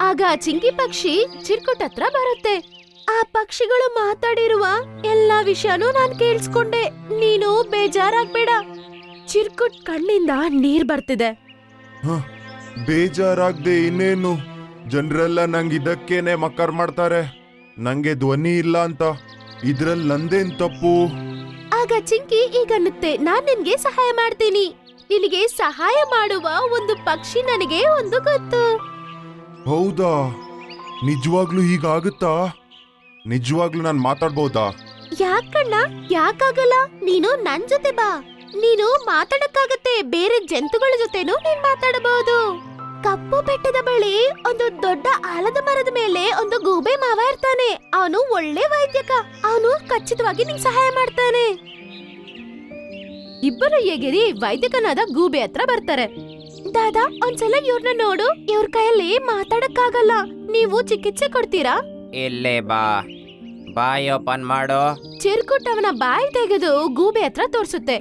ಆಗ ಚಿಂಕಿ ಪಕ್ಷಿ ಚಿರ್ಕುಟ್ ಹತ್ರ ಬರುತ್ತೆ. ಆ ಪಕ್ಷಿಗಳು ಮಾತಾಡಿರುವ ಎಲ್ಲಾ ವಿಷಯನೂ ನಾನ್ ಕೇಳಿಸ್ಕೊಂಡೆ. ನೀನು ಬೇಜಾರಾಗ್ಬೇಡ. ಚಿರ್ಕುಟ್ ಕಣ್ಣಿಂದ ನೀರ್ ಬರ್ತಿದೆ. ಬೇಜಾರಾಗ್ದೆ ಇನ್ನೇನು? ಜನರೆಲ್ಲ ನಂಗೆ ಇದಕ್ಕೇನೆ ಮಕ್ಕರ್ ಮಾಡ್ತಾರೆ. ನಂಗೆ ಧ್ವನಿ ಇಲ್ಲ ಅಂತ. ಇದ್ರಲ್ಲಿ ನಂದೇನ್ ತಪ್ಪು? ಆಗ ಚಿಂಕಿ ಈಗ ಅನ್ನುತ್ತೆ ನಾನ್ ನಿನ್ಗೆ ಸಹಾಯ ಮಾಡ್ತೀನಿ. ನಿನಗೆ ಸಹಾಯ ಮಾಡುವ ಒಂದು ಪಕ್ಷಿ ನನಗೆ ಒಂದು ಗೊತ್ತು. ಹೌದಾ? ನಿಜವಾಗ್ಲೂ ಹೀಗಾಗುತ್ತಾ? ನಿಜವಾಗ್ಲೂ ನಾನು ಮಾತಾಡ್ಬೋದಾ? ಯಾಕಣ್ಣ ಯಾಕಾಗಲ್ಲ? ನೀನು ನನ್ ಜೊತೆ ಬಾ. ನೀನು ಮಾತಾಡಕ್ಕಾಗತ್ತೆ. ಬೇರೆ ಜಂತುಗಳ ಜೊತೆನೂ ನೀನ್ ಮಾತಾಡಬಹುದು. ಕಪ್ಪು ಬೆಟ್ಟದ ಬಳಿ ಒಂದು ದೊಡ್ಡ ಆಲದ ಮರದ ಮೇಲೆ ಒಂದು ಗೂಬೆ ಮಾವ ಇರ್ತಾನೆ. ಅವನು ಒಳ್ಳೆ ವೈದ್ಯಕ. ಅವನು ಖಚಿತವಾಗಿ ನಿಂಗ್ ಸಹಾಯ ಮಾಡ್ತಾನೆ. ಇಬ್ಬರು ಎಗಿರಿ ವೈದ್ಯಕನಾದ ಗೂಬೆ ಹತ್ರ ಬರ್ತಾರೆ. ದಾದಾ ಒಂದ್ಸಲ ಇವ್ರನ್ನ ನೋಡು. ಇವ್ರ ಕೈಯಲ್ಲಿ ಮಾತಾಡಕ್ಕಾಗಲ್ಲ. ನೀವು ಚಿಕಿತ್ಸೆ ಕೊಡ್ತೀರಾ? ಇಲ್ಲೇ ಬಾ. ಬಾಯ್ ಓಪನ್ ಮಾಡು. ಚಿರ್ಕುಟ್ ಅವನ ಬಾಯಿ ತೆಗೆದು ಗೂಬೆ ಹತ್ರ ತೋರಿಸುತ್ತೆ.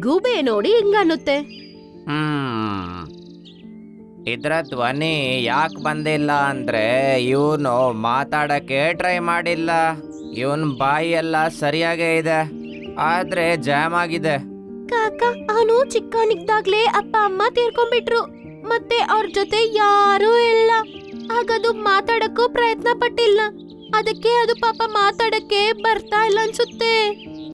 ಗೂಬೆ ನೋಡಿ ಹಿಂಗನ್ನುತ್ತೆ. ಹ್ಮ್. ಇದ್ರ ಧ್ವನಿ ಯಾಕೆ ಬಂದಿಲ್ಲ ಅಂದ್ರೆ ಇವನು ಮಾತಾಡಕ್ಕೆ ಟ್ರೈ ಮಾಡಿಲ್ಲ. ಇವನ್ ಬಾಯಿ ಎಲ್ಲ ಸರಿಯಾಗೇ ಇದೆ. ಆದ್ರೆ ಜಾಮ್ ಆಗಿದೆ. ಕಾಕ ಅವನು ಚಿಕ್ಕವನಿದ್ದಾಗ್ಲೇ ಅಪ್ಪ, ಅಮ್ಮ ತೀರ್ಕೊಂಡ್ಬಿಟ್ರು. ಮತ್ತೆ ಅವ್ರ ಜೊತೆ ಯಾರೂ ಇಲ್ಲ. ಹಾಗದು ಮಾತಾಡಕ್ಕೂ ಪ್ರಯತ್ನ ಪಟ್ಟಿಲ್ಲ ಅದಕ್ಕೆ ಅದು ಪಾಪ ಮಾತಾಡಕ್ಕೆ ಬರ್ತಾ ಇಲ್ಲ ಅನ್ಸುತ್ತೆ.